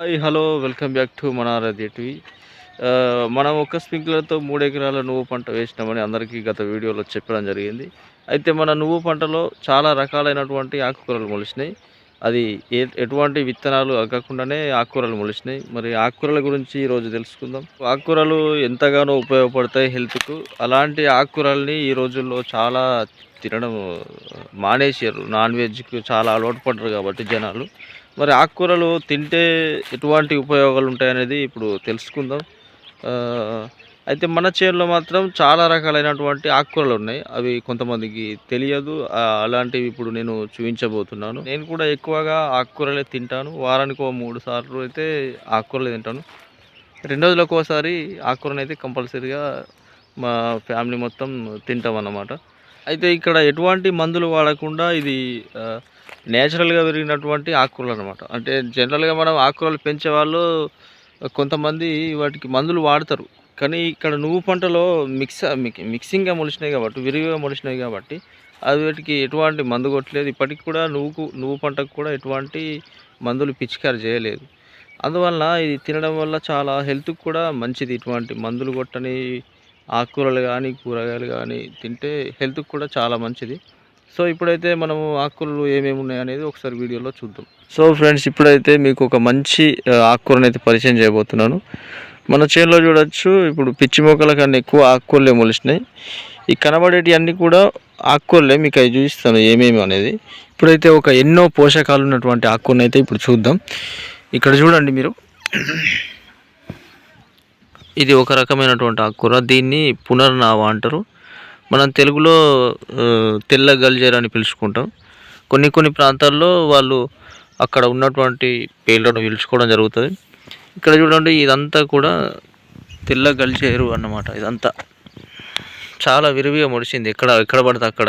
Hi hello welcome back to మన Aradhya TV మనం ఒక స్ప్రింక్లర్తో మూడు ఎకరాల నువ్వు పంట వేసినామని అందరికీ గత వీడియోలో చెప్పడం జరిగింది. అయితే మన నువ్వు పంటలో చాలా రకాలైనటువంటి ఆకుకూరలు మొలిచినాయి. అది ఎటువంటి విత్తనాలు అగ్గకుండానే ఆకుకూరలు మొలిచినాయి. మరి ఆకుకూరల గురించి ఈరోజు తెలుసుకుందాం. ఆకుకూరలు ఎంతగానో ఉపయోగపడతాయి హెల్త్కు. అలాంటి ఆకుకూరల్ని ఈ రోజుల్లో చాలా తినడం మానేసారు నాన్ వెజ్కి చాలా అలవాటు పడ్డారు కాబట్టి జనాలు. మరి ఆకుకూరలు తింటే ఎటువంటి ఉపయోగాలు ఉంటాయనేది ఇప్పుడు తెలుసుకుందాం. అయితే మన చేనులో మాత్రం చాలా రకాలైనటువంటి ఆకుకూరలు ఉన్నాయి. అవి కొంతమందికి తెలియదు. అలాంటివి ఇప్పుడు నేను చూపించబోతున్నాను. నేను కూడా ఎక్కువగా ఆకుకూరలే తింటాను. వారానికి ఓ మూడు సార్లు అయితే ఆకుకూరలు తింటాను. రెండు రోజులకు ఒకసారి ఆకుకూరని అయితే కంపల్సరీగా మా ఫ్యామిలీ మొత్తం తింటాం అన్నమాట అయితే ఇక్కడ ఎటువంటి మందులు వాడకుండా ఇది నేచురల్గా పెరిగినటువంటి ఆకుకూరలు అనమాట అంటే జనరల్గా మనం ఆకుకూరలు పెంచే వాళ్ళు కొంతమంది వాటికి మందులు వాడతారు. కానీ ఇక్కడ నువ్వు పంటలో మిక్స్ మిక్సింగ్గా మొలిచినాయి కాబట్టి విరివిగా మొలిచినాయి కాబట్టి అది వాటికి ఎటువంటి మందు కొట్టలేదు. ఇప్పటికి కూడా నువ్వుకు నువ్వు పంటకు కూడా ఎటువంటి మందులు పిచికారి చేయలేదు. అందువల్ల ఇది తినడం వల్ల చాలా హెల్త్కి కూడా మంచిది. ఇటువంటి మందులు కొట్టని ఆకుకూరలు కానీ కూరగాయలు కానీ తింటే హెల్త్కి కూడా చాలా మంచిది. సో ఇప్పుడైతే మనము ఆకుకూరలు ఏమేమి ఉన్నాయి అనేది ఒకసారి వీడియోలో చూద్దాం. సో ఫ్రెండ్స్ ఇప్పుడైతే మీకు ఒక మంచి ఆకుకూరని అయితే పరిచయం చేయబోతున్నాను. మన చేనులో చూడొచ్చు ఇప్పుడు పిచ్చి మొక్కల కన్నా ఎక్కువ ఆకుకూరలే మొలిచినాయి. ఈ కనబడేటివన్నీ కూడా ఆకుకూరలే మీకు అవి చూపిస్తాను ఏమేమి అనేది. ఇప్పుడైతే ఒక ఎన్నో పోషకాలు ఉన్నటువంటి ఆకుకూరని అయితే ఇప్పుడు చూద్దాం. ఇక్కడ చూడండి మీరు. ఇది ఒక రకమైనటువంటి ఆకుకూర దీన్ని పునర్నావ అంటారు. మనం తెలుగులో తెల్ల గల్జర్ అని పిలుచుకుంటాం. కొన్ని కొన్ని ప్రాంతాల్లో వాళ్ళు అక్కడ ఉన్నటువంటి పేర్లను పిలుచుకోవడం జరుగుతుంది. ఇక్కడ చూడండి ఇదంతా కూడా తెల్ల గల్చేరు అన్నమాట ఇదంతా. చాలా విరివిగా ముడిచింది ఎక్కడ ఎక్కడ పడితే అక్కడ.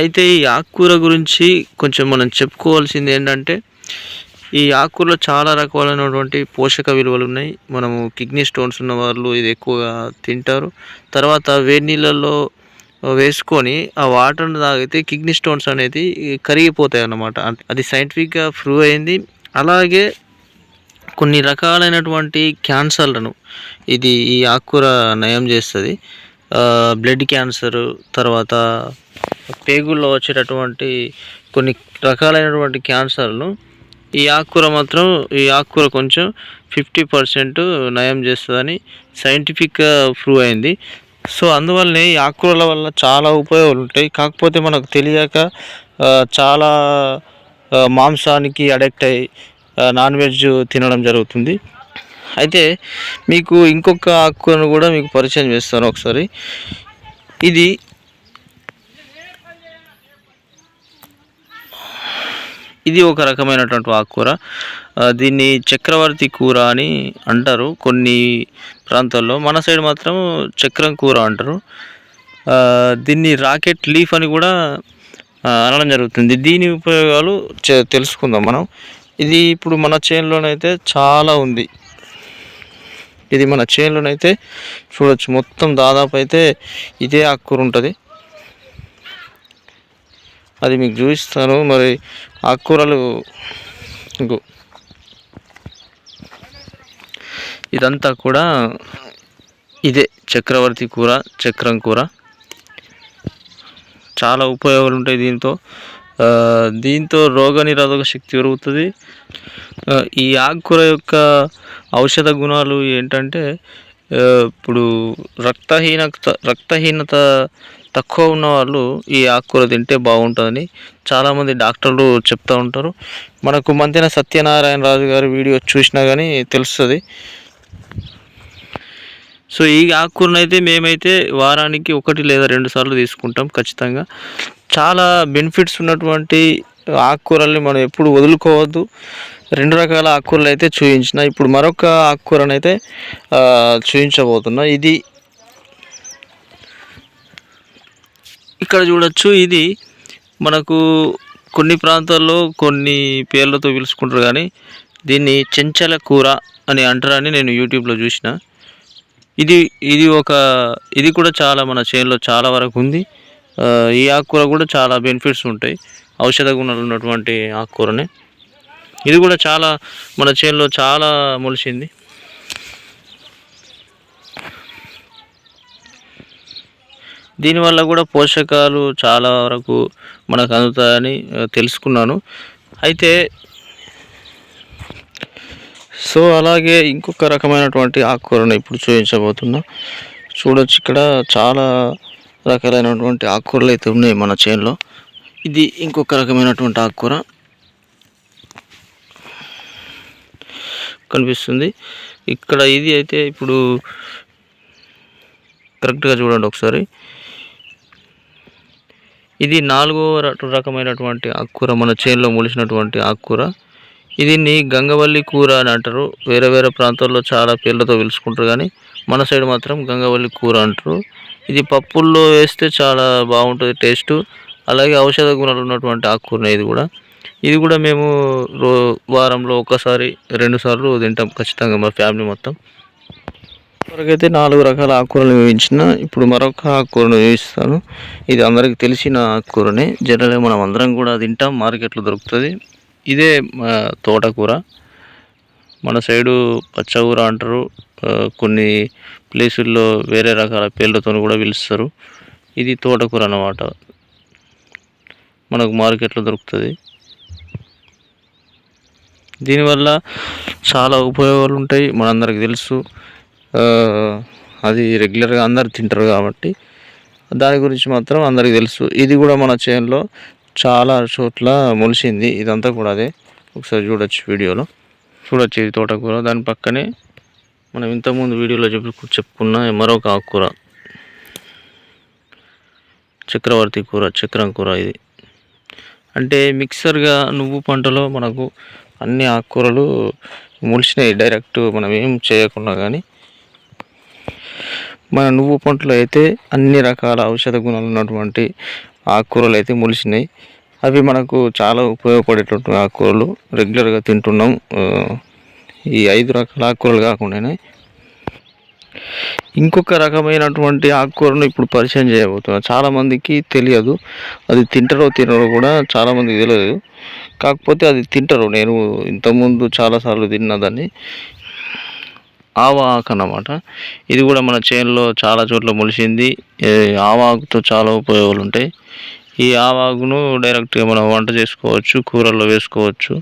అయితే ఈ ఆకుకూర గురించి కొంచెం మనం చెప్పుకోవాల్సింది ఏంటంటే ఈ ఆకుకూరలో చాలా రకాలైనటువంటి పోషక విలువలు ఉన్నాయి. మనము కిడ్నీ స్టోన్స్ ఉన్న వాళ్ళు ఇది ఎక్కువగా తింటారు. తర్వాత వేడి నీళ్ళల్లో వేసుకొని ఆ వాటర్ని తాగితే కిడ్నీ స్టోన్స్ అనేది కరిగిపోతాయి అన్నమాట. అది సైంటిఫిక్గా ప్రూవ్ అయింది. అలాగే కొన్ని రకాలైనటువంటి క్యాన్సర్లను ఇది ఈ ఆకుకూర నయం చేస్తుంది. బ్లడ్ క్యాన్సర్ తర్వాత పేగుల్లో వచ్చేటటువంటి కొన్ని రకాలైనటువంటి క్యాన్సర్లు ఈ ఆకుకూర మాత్రం ఈ ఆకుకూర కొంచెం ఫిఫ్టీ పర్సెంట్ నయం చేస్తుందని సైంటిఫిక్గా ప్రూవ్ అయింది. సో అందువల్లనే ఈ ఆకుకూరల వల్ల చాలా ఉపయోగాలు ఉంటాయి. కాకపోతే మనకు తెలియక చాలా మాంసానికి అడిక్ట్ అయ్యి నాన్ వెజ్ తినడం జరుగుతుంది. అయితే మీకు ఇంకొక ఆకుకూరను కూడా మీకు పరిచయం చేస్తాను ఒకసారి. ఇది ఇది ఒక రకమైనటువంటి ఆకుకూర దీన్ని చక్రవర్తి కూర అని అంటారు కొన్ని ప్రాంతాల్లో. మన సైడ్ మాత్రం చక్రం కూర అంటారు. దీన్ని రాకెట్ లీఫ్ అని కూడా అనడం జరుగుతుంది. దీని ఉపయోగాలు తెలుసుకుందాం మనం. ఇది ఇప్పుడు మన చేనులోనైతే చాలా ఉంది. ఇది మన చేనులోనైతే చూడొచ్చు. మొత్తం దాదాపు అయితే ఇదే ఆకుకూర ఉంటుంది. అది మీకు చూపిస్తాను. మరి ఆకుకూరలు ఇదంతా కూడా ఇదే చక్రవర్తి కూర చక్రం కూర. చాలా ఉపయోగాలు ఉంటాయి దీంతో. దీంతో రోగ నిరోధక శక్తి పెరుగుతుంది. ఈ ఆకుకూర యొక్క ఔషధ గుణాలు ఏంటంటే ఇప్పుడు రక్తహీనత రక్తహీనత తక్కువ ఉన్న వాళ్ళు ఈ ఆకుకూర తింటే బాగుంటుందని చాలామంది డాక్టర్లు చెప్తూ ఉంటారు. మనకు మంతెన సత్యనారాయణ రాజు గారి వీడియో చూసినా కానీ తెలుస్తుంది. సో ఈ ఆకుకూరను అయితే మేమైతే వారానికి ఒకటి లేదా రెండు సార్లు తీసుకుంటాం ఖచ్చితంగా. చాలా బెనిఫిట్స్ ఉన్నటువంటి ఆకుకూరల్ని మనం ఎప్పుడు వదులుకోవద్దు. రెండు రకాల ఆకుకూరలు అయితే చూపించిన ఇప్పుడు మరొక ఆకుకూరను అయితే చూపించబోతున్నా ఇది ఇక్కడ చూడొచ్చు. ఇది మనకు కొన్ని ప్రాంతాల్లో కొన్ని పేర్లతో పిలుచుకుంటారు కానీ దీన్ని చెంచల కూర అని అంటారని నేను యూట్యూబ్లో చూసిన. ఇది ఇది ఒక ఇది కూడా చాలా మన చేనులో చాలా వరకు ఉంది. ఈ ఆకుకూర కూడా చాలా బెనిఫిట్స్ ఉంటాయి. ఔషధ గుణాలు ఉన్నటువంటి ఆకుకూరనే. ఇది కూడా చాలా మన చేనులో చాలా మొలిచింది. దీనివల్ల కూడా పోషకాలు చాలా వరకు మనకు అందుతాయని తెలుసుకున్నాను. అయితే సో అలాగే ఇంకొక రకమైనటువంటి ఆకుకూరను ఇప్పుడు చూపించబోతున్నా. చూడొచ్చు ఇక్కడ చాలా రకాలైనటువంటి ఆకుకూరలు అయితే ఉన్నాయి మన చేనులో. ఇది ఇంకొక రకమైనటువంటి ఆకుకూర. కనిపిస్తుంది. ఇక్కడ ఇది అయితే ఇప్పుడు కరెక్ట్గా చూడండి ఒకసారి. ఇది నాలుగో రకమైనటువంటి ఆకుకూర మన చేనులో మొలిచినటువంటి ఆకుకూర. దీన్ని గంగవల్లి కూర అని అంటారు. వేరే వేరే ప్రాంతాల్లో చాలా పేర్లతో పిలుచుకుంటారు కానీ మన సైడ్ మాత్రం గంగవల్లి కూర అంటారు. ఇది పప్పుల్లో వేస్తే చాలా బాగుంటుంది టేస్ట్. అలాగే ఔషధ గుణాలు ఉన్నటువంటి ఆకుకూర ఇది కూడా. ఇది కూడా మేము రో వారంలో ఒకసారి రెండుసార్లు తింటాం ఖచ్చితంగా మా ఫ్యామిలీ మొత్తం. వరకైతే నాలుగు రకాల ఆకుకూరలు వేయించిన ఇప్పుడు మరొక ఆకుకూరను వేయిస్తాను. ఇది అందరికీ తెలిసిన ఆకుకూరనే. జనరల్గా మనం అందరం కూడా తింటాం మార్కెట్లో దొరుకుతుంది. ఇదే తోటకూర. మన సైడు పచ్చకూర అంటారు. కొన్ని ప్లేసుల్లో వేరే రకాల పేర్లతో కూడా పిలుస్తారు. ఇది తోటకూర అన్నమాట. మనకు మార్కెట్లో దొరుకుతుంది. దీనివల్ల చాలా ఉపయోగాలు ఉంటాయి. మనందరికి తెలుసు. అది రెగ్యులర్గా అందరు తింటారు కాబట్టి దాని గురించి మాత్రం అందరికీ తెలుసు. ఇది కూడా మన చేనులో చాలా చోట్ల మొలిసింది. ఇదంతా కూడా అదే. ఒకసారి చూడొచ్చు వీడియోలో. చూడొచ్చు ఇది తోటకూర దాని పక్కనే మనం ఇంతకుముందు వీడియోలో చెప్పు చెప్పుకున్న మరొక ఆకుకూర. చక్రవర్తి కూర చక్రం కూర ఇది. అంటే మిక్సర్గా నువ్వు పంటలో మనకు అన్ని ఆకుకూరలు మొలిచినాయి డైరెక్ట్ మనం ఏం చేయకుండా కానీ మన నువ్వు పంటలో అయితే అన్ని రకాల ఔషధ గుణాలు ఉన్నటువంటి ఆకుకూరలు అయితే మొలిచినాయి. అవి మనకు చాలా ఉపయోగపడేటువంటి ఆకుకూరలు. రెగ్యులర్గా తింటున్నాం. ఈ ఐదు రకాల ఆకుకూరలు కాకుండానే. ఇంకొక రకమైనటువంటి ఆకుకూరను ఇప్పుడు పరిచయం చేయబోతున్నాను చాలామందికి తెలియదు. అది తింటారో తినరో కూడా చాలామందికి తెలియదు. కాకపోతే అది తింటారు. నేను ఇంతకుముందు చాలాసార్లు తిన్నా దాన్ని. ఆవా ఆకు అన్నమాట ఇది కూడా మన చేనులో చాలా చోట్ల మొలిచింది ఆవాకుతో చాలా ఉపయోగాలు ఉంటాయి ఈ ఆవాకును డైరెక్ట్గా మనం వంట చేసుకోవచ్చు కూరల్లో వేసుకోవచ్చు.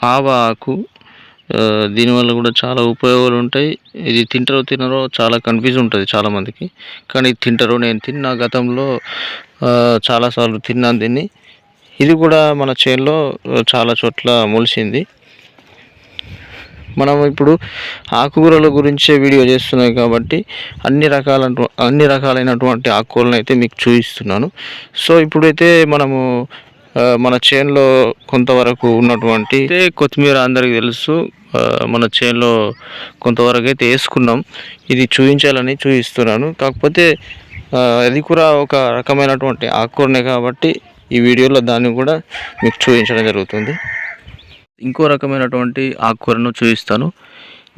ఆవా ఆకు దీనివల్ల కూడా చాలా ఉపయోగాలు ఉంటాయి ఇది తింటారో తినరో చాలా కన్ఫ్యూజ్ ఉంటుంది చాలామందికి. కానీ తింటారో తింటారు నేను తిన్న గతంలో చాలాసార్లు తిన్నాను దీన్ని. ఇది కూడా మన చేనులో చాలా చోట్ల మొలిచింది మనం ఇప్పుడు ఆకుకూరల గురించే వీడియో చేస్తున్నాం కాబట్టి అన్ని రకాల అన్ని రకాలైనటువంటి ఆకుకూరలను అయితే మీకు చూపిస్తున్నాను. సో ఇప్పుడైతే మనము మన చేనులో కొంతవరకు ఉన్నటువంటి అయితే కొత్తిమీర అందరికీ తెలుసు మన చేనులో కొంతవరకు అయితే వేసుకున్నాం. ఇది చూపించాలని చూపిస్తున్నాను. కాకపోతే అది కూడా ఒక రకమైనటువంటి ఆకుకూరనే కాబట్టి ఈ వీడియోలో దాన్ని కూడా మీకు చూపించడం జరుగుతుంది. ఇంకో రకమైనటువంటి ఆకుకూరను చూపిస్తాను.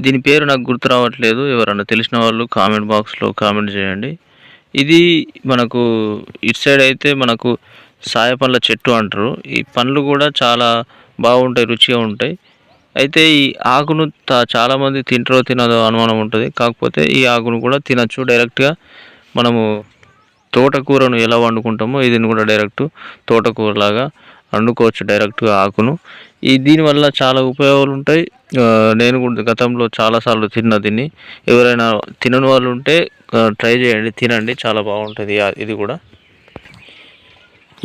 దీని పేరు నాకు గుర్తు రావట్లేదు. ఎవరన్నా తెలిసిన వాళ్ళు కామెంట్ బాక్స్లో కామెంట్ చేయండి. ఇది మనకు ఇటు సైడ్ అయితే మనకు సాయ పండ్ల చెట్టు అంటారు. ఈ పండ్లు కూడా చాలా బాగుంటాయి రుచిగా ఉంటాయి. అయితే ఈ ఆకును తా- చాలామంది తింటారో తినదో అనుమానం ఉంటుంది. కాకపోతే ఈ ఆకును కూడా తినచ్చు. డైరెక్ట్గా మనము తోటకూరను ఎలా వండుకుంటామో ఇదిని కూడా డైరెక్ట్ తోటకూరలాగా వండుకోవచ్చు డైరెక్ట్గా ఆకును. ఈ దీనివల్ల చాలా ఉపయోగాలు ఉంటాయి. నేను కూడా గతంలో చాలాసార్లు తిన్న దీన్ని. ఎవరైనా తినని వాళ్ళు ఉంటే ట్రై చేయండి తినండి చాలా బాగుంటుంది. ఇది కూడా.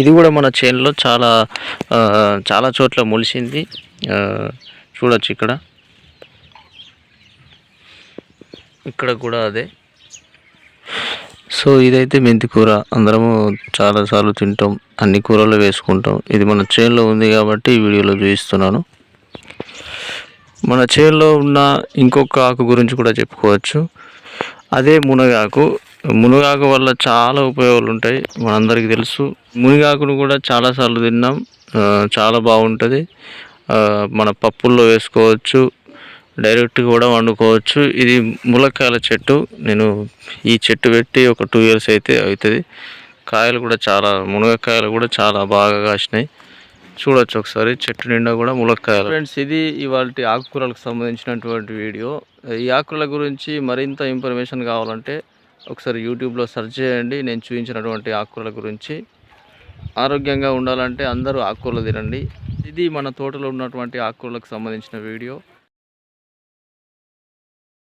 ఇది కూడా మన చేనులో చాలా చాలా చోట్ల మొలిసింది. చూడొచ్చు ఇక్కడ. ఇక్కడ కూడా అదే. సో ఇదైతే మెంతి కూర. అందరము చాలాసార్లు తింటాం. అన్ని కూరలు వేసుకుంటాం. ఇది మన చేనులో ఉంది కాబట్టి ఈ వీడియోలో చూపిస్తున్నాను. మన చేనులో ఉన్న ఇంకొక ఆకు గురించి కూడా చెప్పుకోవచ్చు. అదే మునగాకు. మునగాకు వల్ల చాలా ఉపయోగాలు ఉంటాయి. మనందరికీ తెలుసు. మునగాకును కూడా చాలాసార్లు తిన్నాం. చాలా బాగుంటుంది. మన పప్పుల్లో వేసుకోవచ్చు. డైరెక్ట్ కూడా వండుకోవచ్చు. ఇది ములక్కాయల చెట్టు. నేను ఈ చెట్టు పెట్టి ఒక టూ ఇయర్స్ అయితే అవుతుంది. కాయలు కూడా చాలా మునగకాయలు కూడా చాలా బాగా కాసినాయి. చూడొచ్చు ఒకసారి. చెట్టు నిండా కూడా ములక్కాయలు. ఫ్రెండ్స్ ఇది ఇవాళ ఆకుకూరలకు సంబంధించినటువంటి వీడియో. ఈ ఆకుకూరల గురించి మరింత ఇన్ఫర్మేషన్ కావాలంటే ఒకసారి యూట్యూబ్లో సెర్చ్ చేయండి. నేను చూపించినటువంటి ఆకుకూరల గురించి. ఆరోగ్యంగా ఉండాలంటే అందరూ ఆకుకూరలు తినండి. ఇది మన తోటలో ఉన్నటువంటి ఆకుకూరలకు సంబంధించిన వీడియో.